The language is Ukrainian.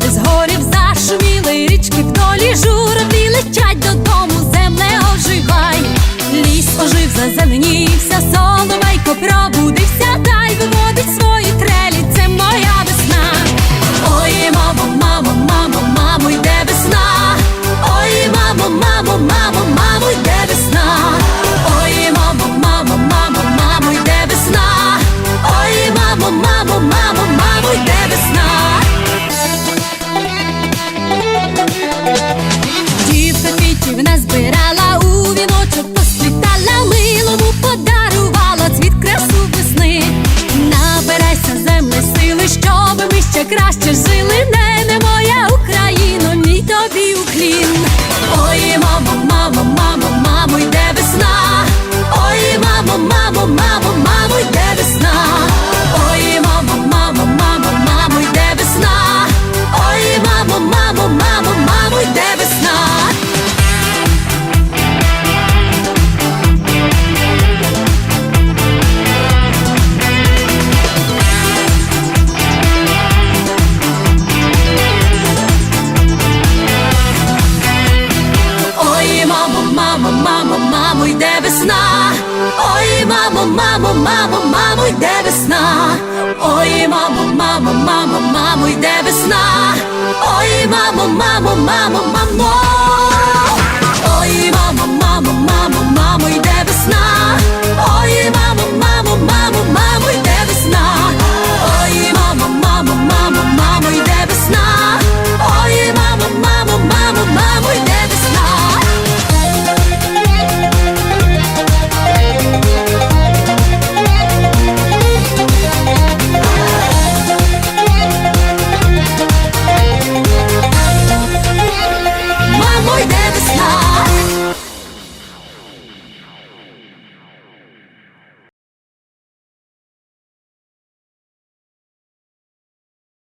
води з горів зашуміли, річки в долі летять додому. Краще, краще жили, не, не моя Україно, мій тобі уклін. Ой, мамо, мамо, мамо, мамо, мамо, йде весна. Ой, мамо, мамо, мамо, мамо, йде весна. Ой, мамо, мамо, мамо, мамо.